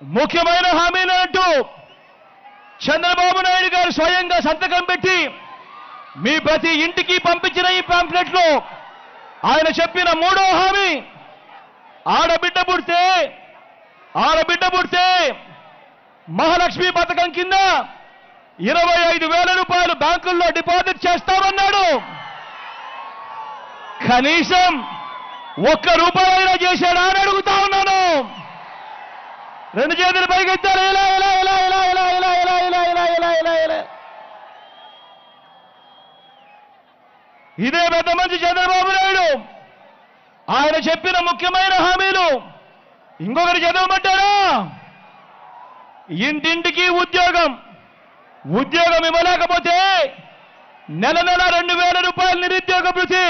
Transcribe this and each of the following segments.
ముఖ్యమైన హామీలు అంటూ చంద్రబాబు నాయుడు గారు స్వయంగా సంతకం పెట్టి మీ ప్రతి ఇంటికి పంపించిన ఈ పాంప్లెట్లో ఆయన చెప్పిన మూడో హామీ ఆడబిడ్డ పుడితే ఆడబిడ్డ పుడితే మహాలక్ష్మి పథకం కింద ఇరవై ఐదు వేల రూపాయలు బ్యాంకుల్లో డిపాజిట్ చేస్తామన్నాడు. కనీసం ఒక్క రూపాయైనా చేశాడా అని అడుగుతా ఉన్నాను. రెండు చేతులు పైకెత్తారు ఇలా ఇలా ఇలా ఇలా ఇలా ఇలా ఇలా ఇలా ఇలా ఇలా ఇలా ఇలా ఇదే పెద్ద మంచి చంద్రబాబు నాయుడు ఆయన చెప్పిన ముఖ్యమైన హామీలు ఇంకొకరు చదవమంటారా ఇంటింటికి ఉద్యోగం ఉద్యోగం ఇవ్వలేకపోతే నెల నెల రెండు వేల రూపాయలు నిరుద్యోగ భృతి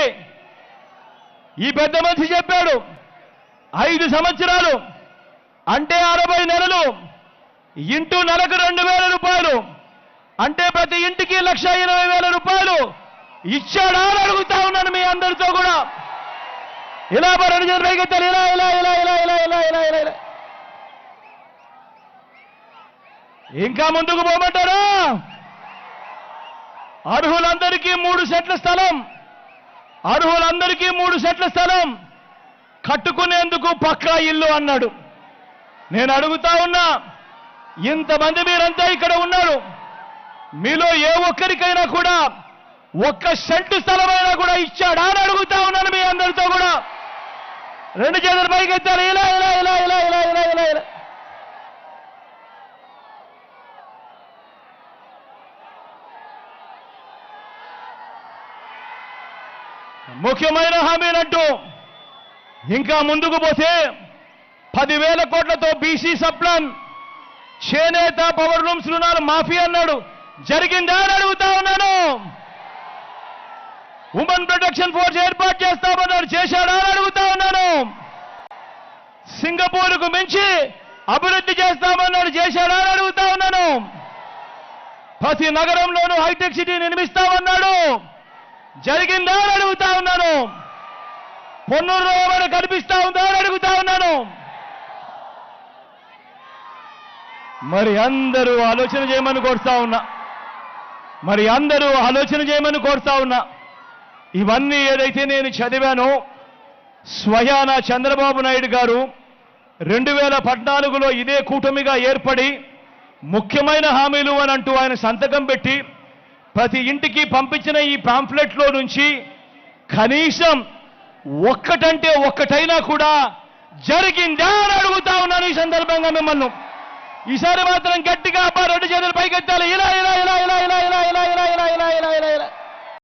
ఈ పెద్ద మనిషి చెప్పాడు ఐదు సంవత్సరాలు అంటే అరవై నెలలు ఇంటూ నెలకు రెండు వేల రూపాయలు. అంటే ప్రతి ఇంటికి లక్ష ఇరవై వేల రూపాయలు ఇచ్చాడా అని అడుగుతా ఉన్నాను మీ అందరితో కూడా. ఇలా రెండు చేతులు పైకెత్తాలి ఇలా ఇలా ఇలా ఇలా ఇలా ఇలా ఇలా ఇలా ఇలా. ఇంకా ముందుకు పోమంటారా? అర్హులందరికీ మూడు సెట్ల స్థలం. అర్హులందరికీ మూడు సెట్ల స్థలం. కట్టుకునేందుకు పక్కా ఇల్లు అన్నాడు. నేను అడుగుతా ఉన్నా ఇంతమంది మీరంతా ఇక్కడ ఉన్నారు. మీలో ఏ ఒక్కరికైనా కూడా ఒక్క సెంటు స్థలమైనా కూడా ఇచ్చాడా అని అడుగుతా ఉన్నాను మీ అందరితో కూడా. రెండు చేతులు పైకి ఎత్తారు ఇలా ఇలా ఇలా ఇలా ఇలా ఇలా ఇలా ఇలా. ముఖ్యమైన హామీలంటూ ఇంకా ముందుకు పోతే పదివేల కోట్లతో బీసీ సప్లాన్. చేనేత పవర్ లూమ్స్ రుణాలు మాఫీ అన్నాడు. జరిగిందా అని అడుగుతా ఉన్నాను. ఉమెన్ ప్రొటెక్షన్ ఫోర్స్ ఏర్పాటు చేస్తామన్నాడు. చేశాడా అని అడుగుతా ఉన్నాను. సింగపూర్కు మించి అభివృద్ధి చేస్తామన్నాడు. చేశాడా అని అడుగుతా ఉన్నాను. ప్రతి నగరంలోనూ హైటెక్ సిటీ నిర్మిస్తామన్నాడు. జరిగిందా అని అడుగుతా ఉన్నాను. పొన్నూరులో ఎవరు కనిపిస్తా ఉందా అని అడుగుతా ఉన్నాను. మరి అందరూ ఆలోచన చేయమని కోరుతా ఉన్నా. మరి అందరూ ఆలోచన చేయమని కోరుతా ఉన్నా. ఇవన్నీ ఏదైతే నేను చదివానో స్వయాన చంద్రబాబు నాయుడు గారు రెండు వేల పద్నాలుగులో ఇదే కూటమిగా ఏర్పడి ముఖ్యమైన హామీలు అని అంటూ ఆయన సంతకం పెట్టి ప్రతి ఇంటికి పంపించిన ఈ పాంప్లెట్లో నుంచి కనీసం ఒక్కటంటే ఒక్కటైనా కూడా జరిగిందా అని అడుగుతా ఉన్నాను ఈ సందర్భంగా మిమ్మల్ని. ఈసారి మాత్రం గట్టిగా అబ్బా రెండు చేతులు పైకెత్తాలి ఇలా ఇలా ఇలా ఇలా ఇలా ఇలా ఇలా ఇలా ఇలా ఇలా ఇలా ఇలా